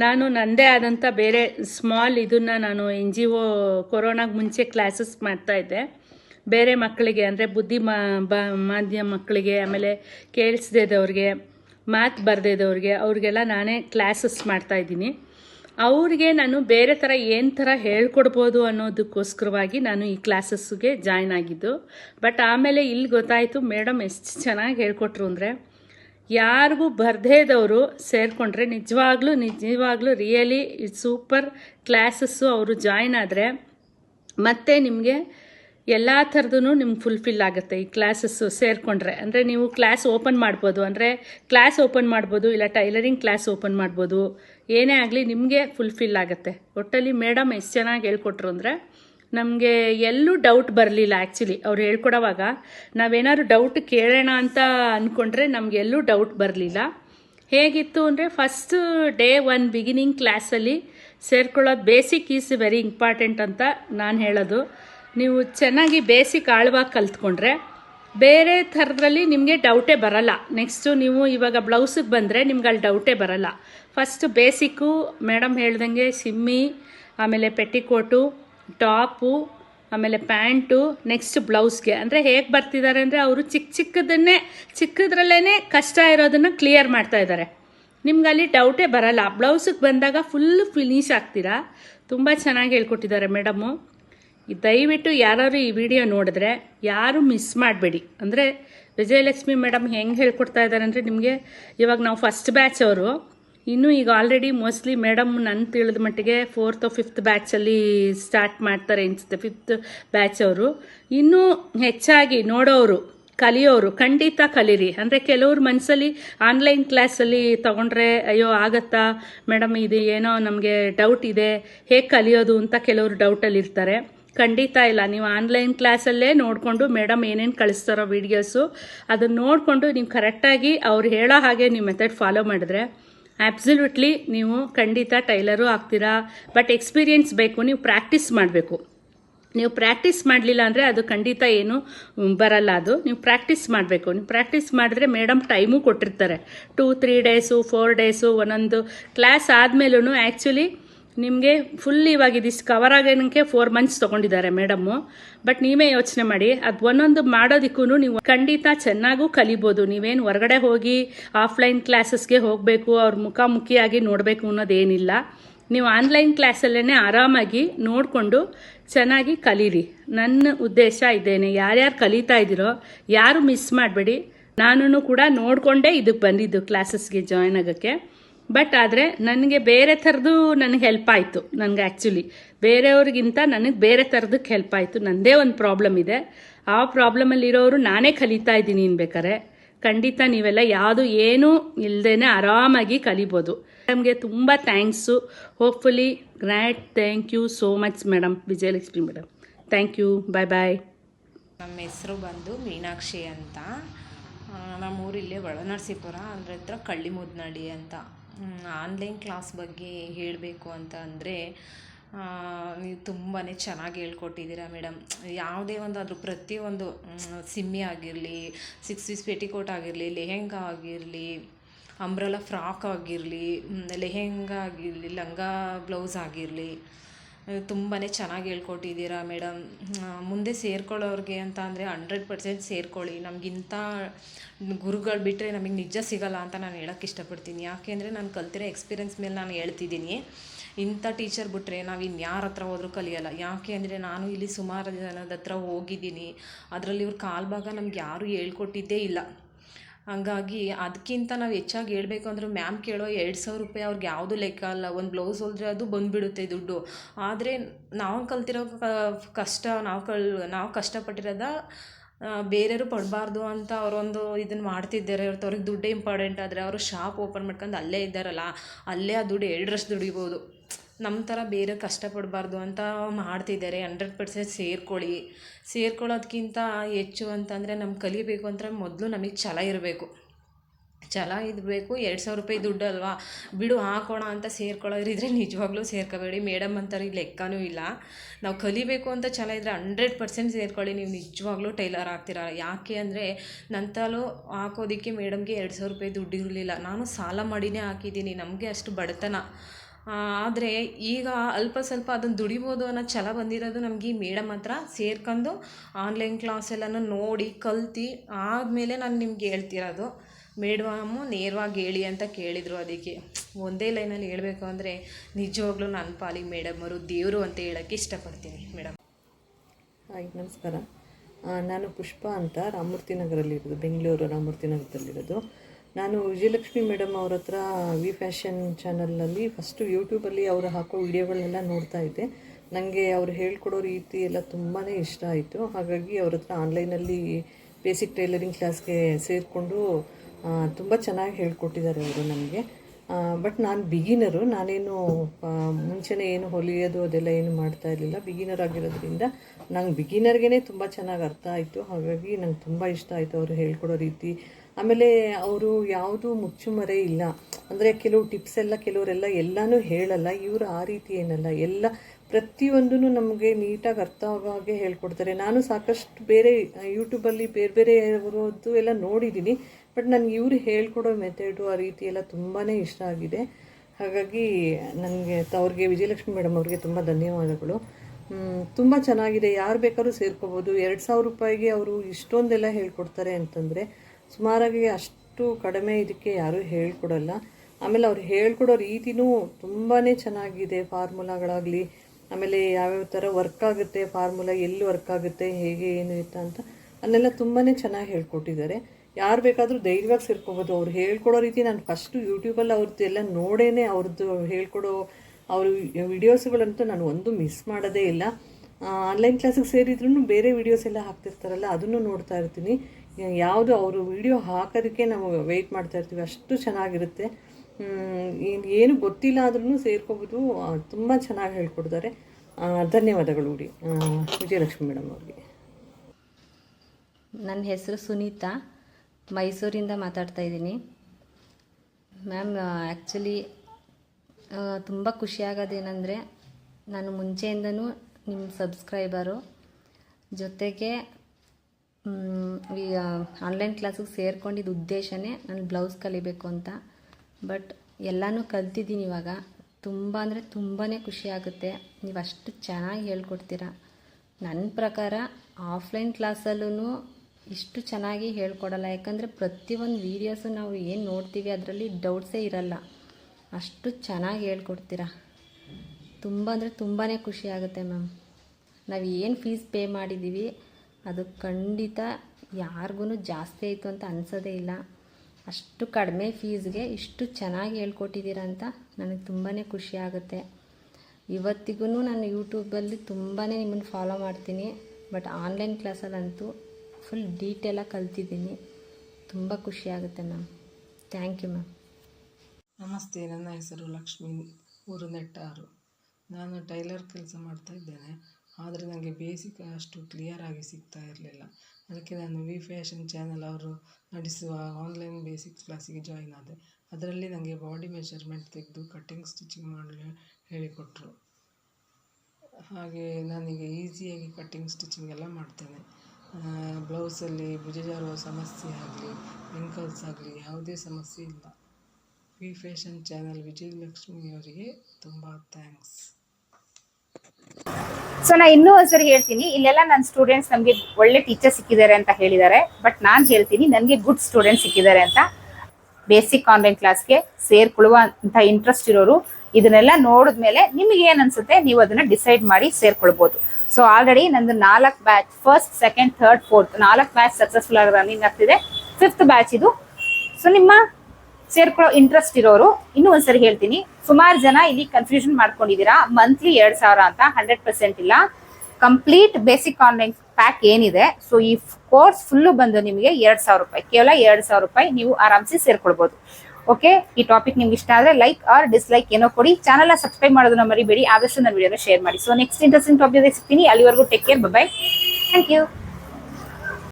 ನಾನು ನನ್ನದೇ ಆದಂಥ ಬೇರೆ ಸ್ಮಾಲ್ ಇದನ್ನು ನಾನು ಎನ್ ಜಿ ಒ ಕೊರೋನಾಗ ಮುಂಚೆ ಕ್ಲಾಸಸ್ ಮಾಡ್ತಾಯಿದ್ದೆ ಬೇರೆ ಮಕ್ಕಳಿಗೆ ಅಂದರೆ ಬುದ್ಧಿ ಮಾಧ್ಯಮ ಮಕ್ಕಳಿಗೆ, ಆಮೇಲೆ ಕೇಳಿಸ್ದೇದವ್ರಿಗೆ, ಮಾತು ಬರ್ದೇದವ್ರಿಗೆ, ಅವ್ರಿಗೆಲ್ಲ ನಾನೇ ಕ್ಲಾಸಸ್ ಮಾಡ್ತಾಯಿದ್ದೀನಿ ಅವ್ರಿಗೆ ನಾನು ಬೇರೆ ಥರ ಏನು ಥರ ಹೇಳ್ಕೊಡ್ಬೋದು ಅನ್ನೋದಕ್ಕೋಸ್ಕರವಾಗಿ ನಾನು ಈ ಕ್ಲಾಸಸ್ಗೆ ಜಾಯ್ನ್ ಆಗಿದ್ದು. ಬಟ್ ಆಮೇಲೆ ಇಲ್ಲಿ ಗೊತ್ತಾಯಿತು, ಮೇಡಮ್ ಎಷ್ಟು ಚೆನ್ನಾಗಿ ಹೇಳ್ಕೊಟ್ರು ಅಂದರೆ ಯಾರಿಗೂ ಬರ್ದೇದವರು ಸೇರಿಕೊಂಡ್ರೆ ನಿಜವಾಗ್ಲೂ ನಿಜವಾಗ್ಲೂ ರಿಯಲಿ ಸೂಪರ್ ಕ್ಲಾಸಸ್ಸು ಅವರು ಜಾಯ್ನ್ ಆದರೆ ಮತ್ತೆ ನಿಮಗೆ ಎಲ್ಲ ಥರದೂ ನಿಮ್ಗೆ ಫುಲ್ಫಿಲ್ ಆಗುತ್ತೆ ಈ ಕ್ಲಾಸಸ್ಸು ಸೇರಿಕೊಂಡ್ರೆ. ಅಂದರೆ ನೀವು ಕ್ಲಾಸ್ ಓಪನ್ ಮಾಡ್ಬೋದು, ಅಂದರೆ ಕ್ಲಾಸ್ ಓಪನ್ ಮಾಡ್ಬೋದು, ಇಲ್ಲ ಟೈಲರಿಂಗ್ ಕ್ಲಾಸ್ ಓಪನ್ ಮಾಡ್ಬೋದು, ಏನೇ ಆಗಲಿ ನಿಮಗೆ ಫುಲ್ಫಿಲ್ ಆಗುತ್ತೆ. ಒಟ್ಟಲ್ಲಿ ಮೇಡಮ್ ಎಷ್ಟು ಚೆನ್ನಾಗಿ ಹೇಳ್ಕೊಟ್ರು ಅಂದರೆ ನಮಗೆ ಎಲ್ಲೂ ಡೌಟ್ ಬರಲಿಲ್ಲ ಆ್ಯಕ್ಚುಲಿ ಅವ್ರು ಹೇಳ್ಕೊಡೋವಾಗ, ನಾವೇನಾದ್ರು ಡೌಟ್ ಕೇಳೋಣ ಅಂತ ಅಂದ್ಕೊಂಡ್ರೆ ನಮ್ಗೆ ಎಲ್ಲೂ ಡೌಟ್ ಬರಲಿಲ್ಲ. ಹೇಗಿತ್ತು ಅಂದರೆ ಫಸ್ಟ್ ಡೇ ಒನ್ ಬಿಗಿನಿಂಗ್ ಕ್ಲಾಸಲ್ಲಿ ಸೇರ್ಕೊಳ್ಳೋದು ಬೇಸಿಕ್ ಈಸ್ ವೆರಿ ಇಂಪಾರ್ಟೆಂಟ್ ಅಂತ ನಾನು ಹೇಳೋದು. ನೀವು ಚೆನ್ನಾಗಿ ಬೇಸಿಕ್ ಆಳವಾಗಿ ಕಲ್ತ್ಕೊಂಡ್ರೆ ಬೇರೆ ಥರದಲ್ಲಿ ನಿಮಗೆ ಡೌಟೇ ಬರಲ್ಲ. ನೆಕ್ಸ್ಟು ನೀವು ಇವಾಗ ಬ್ಲೌಸಿಗೆ ಬಂದರೆ ನಿಮ್ಗೆ ಅಲ್ಲಿ ಡೌಟೇ ಬರಲ್ಲ. ಫಸ್ಟ್ ಬೇಸಿಕ್ಕು ಮೇಡಮ್ ಹೇಳ್ದಂಗೆ ಸಿಮ್ಮಿ ಆಮೇಲೆ ಪೆಟ್ಟಿಕೋಟು ಟಾಪು, ಆಮೇಲೆ ಪ್ಯಾಂಟು, ನೆಕ್ಸ್ಟ್ ಬ್ಲೌಸ್ಗೆ. ಅಂದರೆ ಹೇಗೆ ಬರ್ತಿದ್ದಾರೆ ಅಂದರೆ ಅವರು ಚಿಕ್ಕ ಚಿಕ್ಕದನ್ನೇ ಚಿಕ್ಕದ್ರಲ್ಲೇ ಕಷ್ಟ ಇರೋದನ್ನು ಕ್ಲಿಯರ್ ಮಾಡ್ತಾ ಇದ್ದಾರೆ. ನಿಮ್ಗೆ ಅಲ್ಲಿ ಡೌಟೇ ಬರಲ್ಲ. ಬ್ಲೌಸಿಗೆ ಬಂದಾಗ ಫುಲ್ ಫಿನಿಶ್ ಆಗ್ತೀರಾ? ತುಂಬ ಚೆನ್ನಾಗಿ ಹೇಳ್ಕೊಟ್ಟಿದ್ದಾರೆ ಮೇಡಮು. ದಯವಿಟ್ಟು ಯಾರಾದ್ರು ಈ ವಿಡಿಯೋ ನೋಡಿದ್ರೆ ಯಾರು ಮಿಸ್ ಮಾಡಬೇಡಿ. ಅಂದರೆ ವಿಜಯಲಕ್ಷ್ಮಿ ಮೇಡಮ್ ಹೆಂಗೆ ಹೇಳ್ಕೊಡ್ತಾ ಇದ್ದಾರೆ ಅಂದರೆ ನಿಮಗೆ ಇವಾಗ ನಾವು ಫಸ್ಟ್ ಬ್ಯಾಚ್ ಅವರು. ಇನ್ನೂ ಈಗ ಆಲ್ರೆಡಿ ಮೋಸ್ಟ್ಲಿ ಮೇಡಮ್ ನನ್ನ ತಿಳಿದ ಮಟ್ಟಿಗೆ ಫೋರ್ತ್ ಫಿಫ್ತ್ ಬ್ಯಾಚಲ್ಲಿ ಸ್ಟಾರ್ಟ್ ಮಾಡ್ತಾರೆ ಅನಿಸುತ್ತೆ ಫಿಫ್ತ್ ಬ್ಯಾಚ್ ಅವರು. ಇನ್ನೂ ಹೆಚ್ಚಾಗಿ ನೋಡೋರು, ಕಲಿಯೋರು, ಖಂಡಿತ ಕಲೀರಿ. ಅಂದರೆ ಕೆಲವ್ರ ಮನಸ್ಸಲ್ಲಿ ಆನ್ಲೈನ್ ಕ್ಲಾಸಲ್ಲಿ ತಗೊಂಡ್ರೆ ಅಯ್ಯೋ ಆಗತ್ತಾ ಮೇಡಮ್ ಇದು ಏನೋ ನಮಗೆ ಡೌಟ್ ಇದೆ, ಹೇಗೆ ಕಲಿಯೋದು ಅಂತ ಕೆಲವರು ಡೌಟಲ್ಲಿ ಇರ್ತಾರೆ. ಖಂಡಿತ ಇಲ್ಲ, ನೀವು ಆನ್ಲೈನ್ ಕ್ಲಾಸಲ್ಲೇ ನೋಡಿಕೊಂಡು ಮೇಡಮ್ ಏನೇನು ಕಳಿಸ್ತಾರೋ ವೀಡಿಯೋಸು ಅದನ್ನು ನೋಡಿಕೊಂಡು ನೀವು ಕರೆಕ್ಟಾಗಿ ಅವ್ರು ಹೇಳೋ ಹಾಗೆ ನೀವು ಮೆಥಡ್ ಫಾಲೋ ಮಾಡಿದ್ರೆ ಆಬ್ಸಲ್ಯೂಟ್ಲಿ ನೀವು ಖಂಡಿತ ಟೈಲರು ಆಗ್ತೀರಾ ಬಟ್ ಎಕ್ಸ್ಪೀರಿಯೆನ್ಸ್ ಬೇಕು, ನೀವು ಪ್ರಾಕ್ಟೀಸ್ ಮಾಡಬೇಕು. ನೀವು ಪ್ರಾಕ್ಟೀಸ್ ಮಾಡಲಿಲ್ಲ ಅಂದರೆ ಅದು ಖಂಡಿತ ಏನು ಬರಲ್ಲ ಅದು. ನೀವು ಪ್ರಾಕ್ಟೀಸ್ ಮಾಡಬೇಕು. ನೀವು ಪ್ರಾಕ್ಟೀಸ್ ಮಾಡಿದ್ರೆ ಮೇಡಮ್ ಟೈಮು ಕೊಟ್ಟಿರ್ತಾರೆ. Two three days four days ಒಂದೊಂದು ಕ್ಲಾಸ್ ಆದಮೇಲೂ ಆ್ಯಕ್ಚುಲಿ ನಿಮಗೆ ಫುಲ್ ಇವಾಗ ಇದಿಷ್ಟು ಕವರ್ ಆಗೋಣಕ್ಕೆ ಫೋರ್ ಮಂತ್ಸ್ ತೊಗೊಂಡಿದ್ದಾರೆ ಮೇಡಮ್ಮು ಬಟ್ ನೀವೇ ಯೋಚನೆ ಮಾಡಿ, ಅದು ಒಂದೊಂದು ಮಾಡೋದಕ್ಕೂ ನೀವು ಖಂಡಿತ ಚೆನ್ನಾಗೂ ಕಲಿಬೋದು. ನೀವೇನು ಹೊರಗಡೆ ಹೋಗಿ ಆಫ್ಲೈನ್ ಕ್ಲಾಸಸ್ಗೆ ಹೋಗಬೇಕು, ಅವ್ರ ಮುಖಾಮುಖಿಯಾಗಿ ನೋಡಬೇಕು ಅನ್ನೋದೇನಿಲ್ಲ. ನೀವು ಆನ್ಲೈನ್ ಕ್ಲಾಸಲ್ಲೇ ಆರಾಮಾಗಿ ನೋಡಿಕೊಂಡು ಚೆನ್ನಾಗಿ ಕಲೀರಿ. ನನ್ನ ಉದ್ದೇಶ ಇದ್ದೇನೆ ಯಾರ್ಯಾರು ಕಲಿತಾ ಇದ್ದೀರೋ, ಯಾರು ಮಿಸ್ ಮಾಡಬೇಡಿ. ನಾನು ಕೂಡ ನೋಡಿಕೊಂಡೇ ಇದಕ್ಕೆ ಬಂದಿದ್ದು ಕ್ಲಾಸಸ್ಗೆ ಜಾಯ್ನ್ ಆಗೋಕ್ಕೆ. ಬಟ್ ಆದರೆ ನನಗೆ ಬೇರೆ ಥರದ್ದು ನನಗೆ ಹೆಲ್ಪ್ ಆಯಿತು ನನಗೆ ಆ್ಯಕ್ಚುಲಿ ಬೇರೆಯವ್ರಿಗಿಂತ ನನಗೆ ಬೇರೆ ಥರದಕ್ಕೆ ಹೆಲ್ಪ್ ಆಯಿತು. ನನ್ನದೇ ಒಂದು ಪ್ರಾಬ್ಲಮ್ ಇದೆ. ಆ ಪ್ರಾಬ್ಲಮಲ್ಲಿರೋರು ನಾನೇ ಕಲಿತಾ ಇದ್ದೀನಿ ಅನ್ಬೇಕಾರೆ ಖಂಡಿತ ನೀವೆಲ್ಲ ಯಾವುದು ಏನೂ ಇಲ್ಲದೇನೆ ಆರಾಮಾಗಿ ಕಲಿಬೋದು. ನಮಗೆ ತುಂಬ thanks hopefully great thank you so much madam Vijayalakshmi madam thank you bye bye ನಮ್ಮ ಹೆಸರು ಬಂದು ಮೀನಾಕ್ಷಿ ಅಂತ. ಆ, ನಮ್ಮ ಊರಿಲ್ಲೇ ಒಳನರಸೀಪುರ ಅದ್ರ ಹತ್ರ ಕಳ್ಳಿಮುದ್ನಳ್ಳಿ ಅಂತ. ಆನ್ಲೈನ್ ಕ್ಲಾಸ್ ಬಗ್ಗೆ ಹೇಳಬೇಕು ಅಂತ ಅಂದರೆ ನೀವು ತುಂಬಾ ಚೆನ್ನಾಗಿ ಹೇಳ್ಕೊಟ್ಟಿದ್ದೀರಾ ಮೇಡಮ್. ಯಾವುದೇ ಒಂದು ಅದ್ರ ಪ್ರತಿಯೊಂದು ಸಿಮ್ಮಿ ಆಗಿರಲಿ, ಸಿಕ್ಸ್ ಪೀಸ್ ಪೆಟಿಕೋಟ್ ಆಗಿರಲಿ, ಲೆಹೆಂಗಾ ಆಗಿರಲಿ, ಅಂಬ್ರಲ್ಲ ಫ್ರಾಕ್ ಆಗಿರಲಿ ಲೆಹೆಂಗಾ ಆಗಿರಲಿ, ಲಂಗ ಬ್ಲೌಸ್ ಆಗಿರಲಿ ತುಂಬಾ ಚೆನ್ನಾಗಿ ಹೇಳ್ಕೊಟ್ಟಿದ್ದೀರಾ ಮೇಡಮ್. ಮುಂದೆ ಸೇರ್ಕೊಳ್ಳೋರಿಗೆ ಅಂತ ಅಂದರೆ ಹಂಡ್ರೆಡ್ ಪರ್ಸೆಂಟ್ ಸೇರ್ಕೊಳ್ಳಿ. ನಮಗಿಂತ ಗುರುಗಳು ಬಿಟ್ಟರೆ ನಮಗೆ ನಿಜ ಸಿಗಲ್ಲ ಅಂತ ನಾನು ಹೇಳೋಕ್ಕೆ ಇಷ್ಟಪಡ್ತೀನಿ. ಯಾಕೆಂದರೆ ನಾನು ಕಲ್ತಿರೋ ಎಕ್ಸ್ಪೀರಿಯನ್ಸ್ ಮೇಲೆ ನಾನು ಹೇಳ್ತಿದ್ದೀನಿ. ಇಂಥ ಟೀಚರ್ ಬಿಟ್ಟರೆ ನಾವು ಇನ್ಯಾರ ಹತ್ರ ಹೋದರೂ ಕಲಿಯಲ್ಲ. ಯಾಕೆ ಅಂದರೆ ನಾನು ಇಲ್ಲಿ ಸುಮಾರು ಜನದ ಹತ್ರ ಹೋಗಿದ್ದೀನಿ. ಅದರಲ್ಲಿ ಇವ್ರ ಕಾಲ್ಭಾಗ ನಮ್ಗೆ ಯಾರೂ ಹೇಳ್ಕೊಟ್ಟಿದ್ದೇ ಇಲ್ಲ. ಹಂಗಾಗಿ ಅದಕ್ಕಿಂತ ನಾವು ಹೆಚ್ಚಾಗಿ ಹೇಳ್ಬೇಕು ಅಂದ್ರೆ ಮ್ಯಾಮ್ ಕೇಳೋ ಎರಡು ಸಾವಿರ ರೂಪಾಯಿ ಅವ್ರಿಗೆ ಯಾವುದು ಲೆಕ್ಕ ಅಲ್ಲ, ಒಂದು ಬ್ಲೌಸ್ ಹೊಲಿದ್ರೆ ಅದು ಬಂದುಬಿಡುತ್ತೆ ದುಡ್ಡು. ಆದರೆ ನಾವು ಕಲ್ತಿರೋ ಕಷ್ಟ, ನಾವು ಕಲ್ ನಾವು ಕಷ್ಟಪಟ್ಟಿರೋದ ಬೇರೆಯವರು ಪಡಬಾರ್ದು ಅಂತ ಅವರೊಂದು ಇದನ್ನು ಮಾಡ್ತಿದ್ದಾರೆ. ಅವ್ರದ್ದು ಅವ್ರಿಗೆ ದುಡ್ಡೇ ಇಂಪಾರ್ಟೆಂಟ್ ಆದರೆ ಅವರು ಶಾಪ್ ಓಪನ್ ಮಾಡ್ಕೊಂಡು ಅಲ್ಲೇ ಇದ್ದಾರಲ್ಲ, ಅಲ್ಲೇ ಆ ದುಡ್ಡು ಎರಡರಷ್ಟು ದುಡಿಬೋದು. ನಮ್ಮ ಥರ ಬೇರೆ ಕಷ್ಟಪಡಬಾರ್ದು ಅಂತ ಮಾಡ್ತಿದ್ದಾರೆ ಹಂಡ್ರೆಡ್ ಪರ್ಸೆಂಟ್ ಸೇರ್ಕೊಳ್ಳಿ. ಸೇರ್ಕೊಳ್ಳೋದಕ್ಕಿಂತ ಹೆಚ್ಚು ಅಂತಂದರೆ ನಮ್ಮ ಕಲಿಬೇಕು ಅಂದರೆ ಮೊದಲು ನಮಗೆ ಛಲ ಇರಬೇಕು. ಛಲ ಇರಬೇಕು, ಎರಡು ಸಾವಿರ ರೂಪಾಯಿ ದುಡ್ಡು ಅಲ್ವಾ? ಬಿಡು, ಹಾಕೋಣ ಅಂತ ಸೇರ್ಕೊಳ್ಳೋರಿದ್ರೆ ನಿಜವಾಗ್ಲೂ ಸೇರ್ಕೋಬೇಡಿ. ಮೇಡಮ್ ಅಂತಾರೆ ಲೆಕ್ಕನೂ ಇಲ್ಲ. ನಾವು ಕಲಿಬೇಕು ಅಂತ ಛಲ ಇದ್ದರೆ ಹಂಡ್ರೆಡ್ ಪರ್ಸೆಂಟ್ ಸೇರ್ಕೊಳ್ಳಿ. ನೀವು ನಿಜವಾಗ್ಲೂ ಟೈಲರ್ ಆಗ್ತೀರ? ಯಾಕೆ ಅಂದರೆ ನಂತಲೂ ಹಾಕೋದಕ್ಕೆ ಮೇಡಮ್ಗೆ ಎರಡು ಸಾವಿರ ರೂಪಾಯಿ ದುಡ್ಡು ಇರಲಿಲ್ಲ. ನಾನು ಸಾಲ ಮಾಡಿನೇ ಹಾಕಿದ್ದೀನಿ. ನಮಗೆ ಅಷ್ಟು ಬಡತನ. ಆದರೆ ಈಗ ಅಲ್ಪ ಸ್ವಲ್ಪ ಅದನ್ನು ದುಡಿಬೋದು ಅನ್ನೋ ಛಲ ಬಂದಿರೋದು ನಮಗೆ ಈ ಮೇಡಮ್ ಹತ್ರ. ಸೇರ್ಕೊಂಡು ಆನ್ಲೈನ್ ಕ್ಲಾಸ್ ಎಲ್ಲನೂ ನೋಡಿ ಕಲ್ತು ಆದಮೇಲೆ ನಾನು ನಿಮ್ಗೆ ಹೇಳ್ತಿರೋದು. ಮೇಡಮ್ಮು ನೇರವಾಗಿ ಹೇಳಿ ಅಂತ ಕೇಳಿದರು ಅದಕ್ಕೆ. ಒಂದೇ ಲೈನಲ್ಲಿ ಹೇಳಬೇಕು ಅಂದರೆ ನಿಜವಾಗ್ಲೂ ನನ್ನ ಪಾಲಿಗೆ ಮೇಡಮರು ದೇವರು ಅಂತ ಹೇಳೋಕ್ಕೆ ಇಷ್ಟಪಡ್ತೀನಿ ಮೇಡಮ್. ಹಾಯ್ ನಮಸ್ಕಾರ. ನಾನು ಪುಷ್ಪ ಅಂತ ರಾಮೂರ್ತಿ ನಗರಲ್ಲಿರೋದು, ಬೆಂಗಳೂರು ರಾಮೂರ್ತಿ ನಗರದಲ್ಲಿರೋದು. ನಾನು ವಿಜಯಲಕ್ಷ್ಮಿ ಮೇಡಮ್ ಅವ್ರ ಹತ್ರ ವಿ ಫ್ಯಾಷನ್ ಚಾನಲಲ್ಲಿ ಫಸ್ಟು ಯೂಟ್ಯೂಬಲ್ಲಿ ಅವರು ಹಾಕೋ ವಿಡಿಯೋಗಳನ್ನೆಲ್ಲ ನೋಡ್ತಾ ಇದ್ದೆ. ನನಗೆ ಅವ್ರು ಹೇಳ್ಕೊಡೋ ರೀತಿ ಎಲ್ಲ ತುಂಬಾ ಇಷ್ಟ ಆಯಿತು. ಹಾಗಾಗಿ ಅವ್ರ ಹತ್ರ ಆನ್ಲೈನಲ್ಲಿ ಬೇಸಿಕ್ ಟೈಲರಿಂಗ್ ಕ್ಲಾಸ್ಗೆ ಸೇರಿಕೊಂಡು ತುಂಬ ಚೆನ್ನಾಗಿ ಹೇಳ್ಕೊಟ್ಟಿದ್ದಾರೆ ಅವರು ನನಗೆ ಬಟ್ ನಾನು ಬಿಗಿನರು ನಾನೇನು ಮುಂಚೆನೇ ಏನು ಹೊಲಿಯೋದು ಅದೆಲ್ಲ ಏನು ಮಾಡ್ತಾ ಇರಲಿಲ್ಲ. ಬಿಗಿನರ್ ಆಗಿರೋದ್ರಿಂದ ನಂಗೆ ಬಿಗಿನರ್ಗೆ ತುಂಬ ಚೆನ್ನಾಗಿ ಅರ್ಥ ಆಯಿತು. ಹಾಗಾಗಿ ನಂಗೆ ತುಂಬ ಇಷ್ಟ ಆಯಿತು ಅವರು ಹೇಳ್ಕೊಡೋ ರೀತಿ. ಆಮೇಲೆ ಅವರು ಯಾವುದು ಮುಚ್ಚುಮರೆ ಇಲ್ಲ. ಅಂದರೆ ಕೆಲವು ಟಿಪ್ಸ್ ಎಲ್ಲ ಕೆಲವರೆಲ್ಲ ಎಲ್ಲನೂ ಹೇಳಲ್ಲ. ಇವರು ಆ ರೀತಿ ಏನಲ್ಲ. ಎಲ್ಲ ಪ್ರತಿಯೊಂದೂ ನಮಗೆ ನೀಟಾಗಿ ಅರ್ಥ ಆಗೋ ಹಾಗೆ ಹೇಳ್ಕೊಡ್ತಾರೆ. ನಾನು ಸಾಕಷ್ಟು ಬೇರೆ ಯೂಟ್ಯೂಬಲ್ಲಿ ಬೇರೆ ಬೇರೆ ಅವರದ್ದು ಎಲ್ಲ ನೋಡಿದ್ದೀನಿ ಬಟ್ ನನಗೆ ಇವರು ಹೇಳ್ಕೊಡೋ ಮೆಥಡು ಆ ರೀತಿ ಎಲ್ಲ ತುಂಬಾ ಇಷ್ಟ ಆಗಿದೆ. ಹಾಗಾಗಿ ನನಗೆ ಅವ್ರಿಗೆ ವಿಜಯಲಕ್ಷ್ಮಿ ಮೇಡಮ್ ಅವ್ರಿಗೆ ತುಂಬ ಧನ್ಯವಾದಗಳು. ತುಂಬ ಚೆನ್ನಾಗಿದೆ. ಯಾರು ಬೇಕಾದ್ರೂ ಸೇರ್ಕೋಬೋದು. ಎರಡು ಸಾವಿರ ರೂಪಾಯಿಗೆ ಅವರು ಇಷ್ಟೊಂದೆಲ್ಲ ಹೇಳ್ಕೊಡ್ತಾರೆ ಅಂತಂದರೆ ಸುಮಾರಾಗಿ ಅಷ್ಟು ಕಡಿಮೆ ಇದಕ್ಕೆ ಯಾರೂ ಹೇಳ್ಕೊಡಲ್ಲ. ಆಮೇಲೆ ಅವ್ರು ಹೇಳ್ಕೊಡೋ ರೀತಿನೂ ತುಂಬಾ ಚೆನ್ನಾಗಿದೆ ಫಾರ್ಮುಲಾಗಳಾಗಲಿ, ಆಮೇಲೆ ಯಾವ್ಯಾವ ಥರ ವರ್ಕ್ ಆಗುತ್ತೆ, ಫಾರ್ಮುಲಾ ಎಲ್ಲಿ ವರ್ಕ್ ಆಗುತ್ತೆ, ಹೇಗೆ, ಏನು ಇತ್ತ ಅಂತ ಅದನ್ನೆಲ್ಲ ತುಂಬಾ ಚೆನ್ನಾಗಿ ಹೇಳ್ಕೊಟ್ಟಿದ್ದಾರೆ. ಯಾರು ಬೇಕಾದರೂ ಧೈರ್ಯವಾಗಿ ಸೇರ್ಕೋಬೋದು. ಅವ್ರು ಹೇಳ್ಕೊಡೋ ರೀತಿ ನಾನು ಫಸ್ಟು ಯೂಟ್ಯೂಬಲ್ಲಿ ಅವ್ರದ್ದು ಎಲ್ಲ ನೋಡೇ ಅವ್ರದ್ದು ಹೇಳ್ಕೊಡೋ ಅವ್ರ ವಿಡಿಯೋಸ್ಗಳಂತೂ ನಾನು ಒಂದು ಮಿಸ್ ಮಾಡೋದೇ ಇಲ್ಲ. ಆನ್ಲೈನ್ ಕ್ಲಾಸಿಗೆ ಸೇರಿದ್ರೂ ಬೇರೆ ವಿಡಿಯೋಸ್ ಎಲ್ಲ ಹಾಕ್ತಿರ್ತಾರಲ್ಲ, ಅದನ್ನು ನೋಡ್ತಾ ಇರ್ತೀನಿ. ಯಾವುದು ಅವರು ವಿಡಿಯೋ ಹಾಕೋದಕ್ಕೆ ನಾವು ವೆಯ್ಟ್ ಮಾಡ್ತಾ ಇರ್ತೀವಿ. ಅಷ್ಟು ಚೆನ್ನಾಗಿರುತ್ತೆ. ಏನು ಗೊತ್ತಿಲ್ಲ ಆದ್ರೂ ಸೇರ್ಕೋಬೋದು. ತುಂಬ ಚೆನ್ನಾಗಿ ಹೇಳ್ಕೊಡ್ತಾರೆ. ಧನ್ಯವಾದಗಳು ಉಡಿ ವಿಜಯಲಕ್ಷ್ಮಿ ಮೇಡಮ್ ಅವ್ರಿಗೆ. ನನ್ನ ಹೆಸರು ಸುನೀತಾ. ಮೈಸೂರಿಂದ ಮಾತಾಡ್ತಾ ಇದ್ದೀನಿ. ಮ್ಯಾಮ್ ಆ್ಯಕ್ಚುಲಿ ತುಂಬ ಖುಷಿಯಾಗೋದೇನೆಂದರೆ ನಾನು ಮುಂಚೆಯಿಂದನೂ ನಿಮ್ಮ ಸಬ್ಸ್ಕ್ರೈಬರು ಜೊತೆಗೆ ಆನ್ಲೈನ್ ಕ್ಲಾಸಿಗೆ ಸೇರ್ಕೊಂಡಿದ್ದ ಉದ್ದೇಶನೇ ನಾನು ಬ್ಲೌಸ್ ಕಲಿಬೇಕು ಅಂತ. ಬಟ್ ಎಲ್ಲನೂ ಕಲ್ತಿದ್ದೀನಿ ಇವಾಗ. ತುಂಬ ಅಂದರೆ ತುಂಬಾ ಖುಷಿ ಆಗುತ್ತೆ. ನೀವು ಅಷ್ಟು ಚೆನ್ನಾಗಿ ಹೇಳ್ಕೊಡ್ತೀರ. ನನ್ನ ಪ್ರಕಾರ ಆಫ್ಲೈನ್ ಕ್ಲಾಸಲ್ಲೂ ಇಷ್ಟು ಚೆನ್ನಾಗಿ ಹೇಳ್ಕೊಡಲ್ಲ. ಯಾಕಂದರೆ ಪ್ರತಿಯೊಂದು ವೀಡಿಯೋಸು ನಾವು ಏನು ನೋಡ್ತೀವಿ ಅದರಲ್ಲಿ ಡೌಟ್ಸೇ ಇರಲ್ಲ. ಅಷ್ಟು ಚೆನ್ನಾಗಿ ಹೇಳ್ಕೊಡ್ತೀರ. ತುಂಬ ಅಂದರೆ ತುಂಬಾ ಖುಷಿ ಆಗುತ್ತೆ ಮ್ಯಾಮ್. ನಾವು ಏನು ಫೀಸ್ ಪೇ ಮಾಡಿದ್ದೀವಿ ಅದು ಖಂಡಿತ ಯಾರಿಗೂ ಜಾಸ್ತಿ ಆಯಿತು ಅಂತ ಅನಿಸೋದೇ ಇಲ್ಲ. ಅಷ್ಟು ಕಡಿಮೆ ಫೀಸ್ಗೆ ಇಷ್ಟು ಚೆನ್ನಾಗಿ ಹೇಳ್ಕೊಟ್ಟಿದ್ದೀರ ಅಂತ ನನಗೆ ತುಂಬಾ ಖುಷಿ ಆಗುತ್ತೆ. ಇವತ್ತಿಗೂ ನಾನು ಯೂಟ್ಯೂಬಲ್ಲಿ ತುಂಬಾ ನಿಮ್ಮನ್ನು ಫಾಲೋ ಮಾಡ್ತೀನಿ. ಬಟ್ ಆನ್ಲೈನ್ ಕ್ಲಾಸಲ್ಲಂತೂ ಫುಲ್ ಡೀಟೇಲಾಗಿ ಕಲ್ತಿದ್ದೀನಿ. ತುಂಬ ಖುಷಿ ಆಗುತ್ತೆ ಮ್ಯಾಮ್. Thank you ma'am. ನಮಸ್ತೆ, ನನ್ನ ಹೆಸರು ಲಕ್ಷ್ಮಿ, ಊರು ನೆಟ್ಟಾರು. ನಾನು ಟೈಲರ್ ಕೆಲಸ ಮಾಡ್ತಾ ಇದ್ದೇನೆ. ಆದರೆ ನನಗೆ ಬೇಸಿಕ್ ಅಷ್ಟು ಕ್ಲಿಯರ್ ಆಗಿ ಸಿಗ್ತಾ ಇರಲಿಲ್ಲ. ಅದಕ್ಕೆ ನಾನು ವಿ ಫ್ಯಾಷನ್ ಚಾನಲ್ ಅವರು ನಡೆಸುವ ಆನ್ಲೈನ್ ಬೇಸಿಕ್ಸ್ ಕ್ಲಾಸಿಗೆ ಜಾಯಿನ್ ಆದೆ. ಅದರಲ್ಲಿ ನನಗೆ ಬಾಡಿ ಮೆಷರ್ಮೆಂಟ್ ತೆಗೆದು ಕಟ್ಟಿಂಗ್ ಸ್ಟಿಚಿಂಗ್ ಮಾಡಲು ಹೇಳಿಕೊಟ್ರು. ಹಾಗೆ ನನಗೆ ಈಸಿಯಾಗಿ ಕಟ್ಟಿಂಗ್ ಸ್ಟಿಚಿಂಗ್ ಎಲ್ಲ ಮಾಡ್ತೇನೆ. ಬ್ಲೌಸಲ್ಲಿ ಭುಜ ಜಾರುವ ಸಮಸ್ಯೆ ಆಗಲಿ ರಿಂಕಲ್ಸ್ ಆಗಲಿ ಯಾವುದೇ ಸಮಸ್ಯೆ ಇಲ್ಲ. ವಿ ಫ್ಯಾಷನ್ ಚಾನಲ್ ವಿಜಯಲಕ್ಷ್ಮಿಯವರಿಗೆ ತುಂಬ ಥ್ಯಾಂಕ್ಸ್ ಸೊ ನಾ ಇನ್ನೂ ಒಂದ್ಸರಿ ಹೇಳ್ತೀನಿ. ಇಲ್ಲೆಲ್ಲ ನನ್ನ ಸ್ಟೂಡೆಂಟ್ಸ್ ನಮಗೆ ಒಳ್ಳೆ ಟೀಚರ್ ಸಿಕ್ಕಿದ್ದಾರೆ ಅಂತ ಹೇಳಿದ್ದಾರೆ. ಬಟ್ ನಾನು ಹೇಳ್ತೀನಿ, ನನಗೆ ಗುಡ್ ಸ್ಟೂಡೆಂಟ್ಸ್ ಸಿಕ್ಕಿದ್ದಾರೆ ಅಂತ ಬೇಸಿಕ್ ಆನ್ಲೈನ್ ಕ್ಲಾಸ್ಗೆ ಸೇರ್ಕೊಳ್ಳುವ ಅಂತ ಇಂಟ್ರೆಸ್ಟ್ ಇರೋರು, ಇದನ್ನೆಲ್ಲ ನೋಡಿದ್ಮೇಲೆ ನಿಮಗೆ ಏನ್ ಅನ್ಸುತ್ತೆ, ನೀವು ಅದನ್ನ ಡಿಸೈಡ್ ಮಾಡಿ ಸೇರ್ಕೊಳ್ಬೋದು. ಸೊ ಆಲ್ರೆಡಿ ನಂದು ನಾಲ್ಕು batch first second third fourth ನಾಲ್ಕು ಬ್ಯಾಚ್ ಸಕ್ಸಸ್ಫುಲ್ ಆಗಿ ರನ್ನಿಂಗ್ ಆಗ್ತಿದೆ. ಫಿಫ್ತ್ ಬ್ಯಾಚ್ ಇದು. ಸೊ ನಿಮ್ಮ ಸೇರ್ಕೊಳ್ಳೋ ಇಂಟ್ರೆಸ್ಟ್ ಇರೋರು, ಇನ್ನೂ ಒಂದ್ಸರಿ ಹೇಳ್ತೀನಿ. ಸುಮಾರು ಜನ ಇಲ್ಲಿ ಕನ್ಫ್ಯೂಷನ್ ಮಾಡ್ಕೊಂಡಿದ್ದೀರಾ? ಮಂತ್ಲಿ ಎರಡ್ ಸಾವಿರ ಅಂತ ಹಂಡ್ರೆಡ್ ಪರ್ಸೆಂಟ್ ಇಲ್ಲ. ಕಂಪ್ಲೀಟ್ ಬೇಸಿಕ್ ಆನ್ಲೈನ್ ಪ್ಯಾಕ್ ಏನಿದೆ ಸೊ ಈ ಕೋರ್ಸ್ ಫುಲ್ಲು ಬಂದು ನಿಮಗೆ ಎರಡ್ ಸಾವಿರ ರೂಪಾಯಿ, ಕೇವಲ ಎರಡ್ ಸಾವಿರ ರೂಪಾಯಿ ನೀವು ಆರಾಮ್ಸಿ ಸೇರ್ಕೊಳ್ಬೋದು. ಓಕೆ ಈ ಟಾಪಿಕ್ ನಿಮ್ಗೆ ಇಷ್ಟ ಆದ್ರೆ ಲೈಕ್ ಆರ್ ಡಿಸ್ಲೈಕ್ ಏನೋ ಕೊಡಿ. ಚಾನಲ್ ಸಬ್ಸ್ಕ್ರೈಬ್ ಮಾಡೋದನ್ನ ಮರಿಬೇಡಿ. ಆದಷ್ಟು ನನ್ನ ವಿಡಿಯೋನ ಶೇರ್ ಮಾಡಿ. ಸೊ ನೆಕ್ಸ್ಟ್ ಇಂಟ್ರೆಸ್ಟಿಂಗ್ ಟಾಪಿಕ್ ಸಿಗ್ತೀನಿ. ಅಲ್ಲಿವರೆಗೂ take care bye thank you